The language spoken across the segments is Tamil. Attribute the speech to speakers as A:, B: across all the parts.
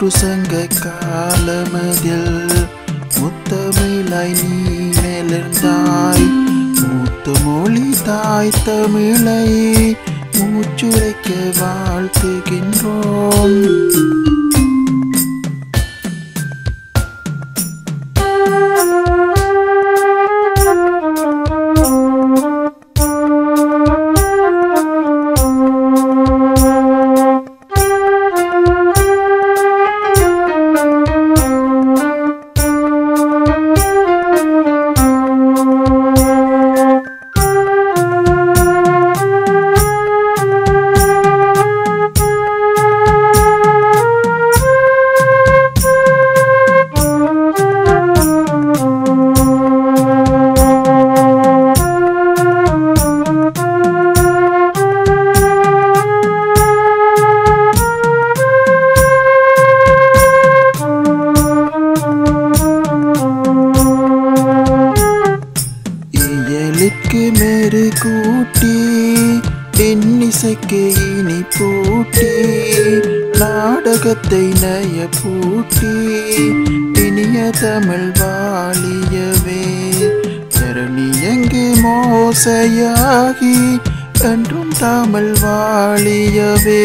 A: தவழ்ந்து மூன்று சங்க காலமதில் முத்தமிழாய் நீ மேலிருந்தாய் மூத்த மொழி தாய் தமிழை மூச்சுரைக்க வாழ்த்துகின்றோம். இசைக்கு மேரு கூட்டி என் இசைக்கு இனி பூட்டி நாடகத்தை நய பூட்டி இனிய தமிழ் வாழியவே. தரணி எங்கு மோசையாகி என்றும் தமிழ் வாழியவே.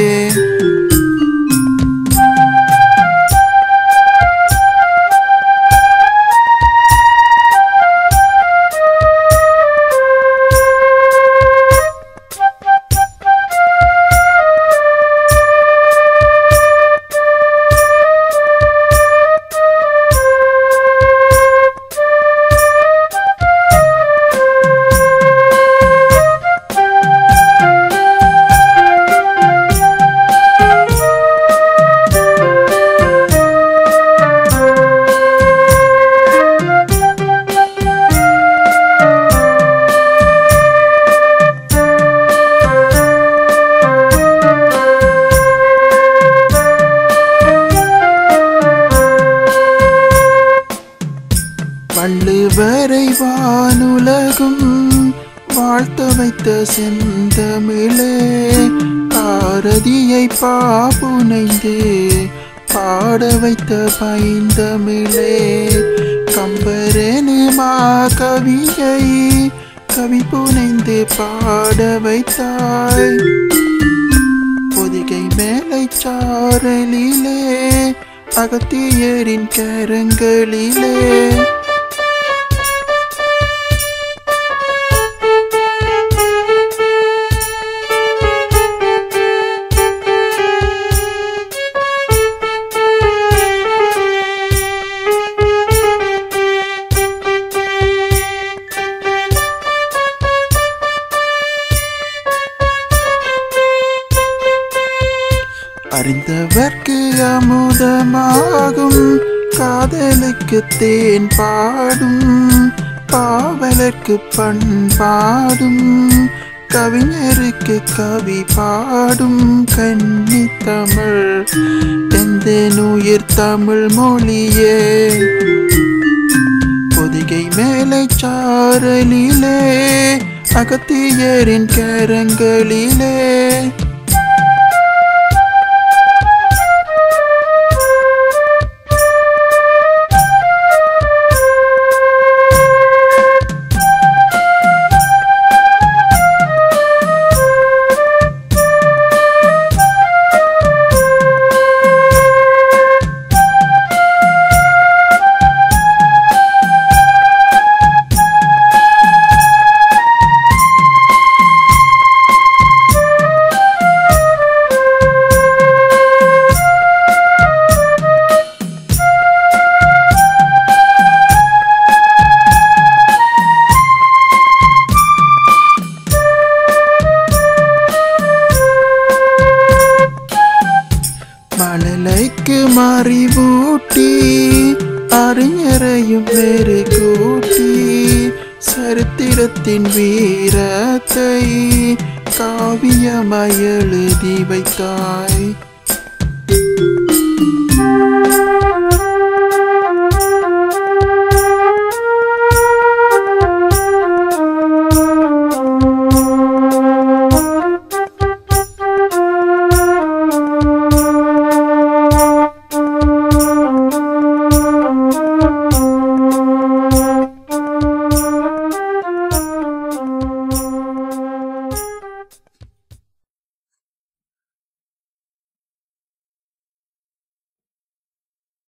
A: வள்ளுவரை வானுலகும் வாழ்த்த வைத்த செந்தமிழே பாரதியை பாபுனைந்தே பாட வைத்த பைந்தமிழே. கம்பரேனு மா கவியை கவி புனைந்து பாட வைத்தாய். பொதிகை மேலை சாரலிலே அகத்தியரின் கரங்களிலே. காதவர்க்கு அமுதமாகும். காதலுக்கு தேன் பாடும். பாவலர்க்கு பண்பாடும் கவிஞருக்கு கவி பாடும். கன்னி தமிழ் எந்த உயிர் தமிழ் மொழியே. பொதிகை மேலை சாரலிலே அகத்தியரின் கரங்களிலே. கலைக்கு மாறி மூட்டி அறிஞரையும் வேறு கூட்டி சரித்திரத்தின் வீரத்தை காவியமாய் எழுதி வைத்தாய்.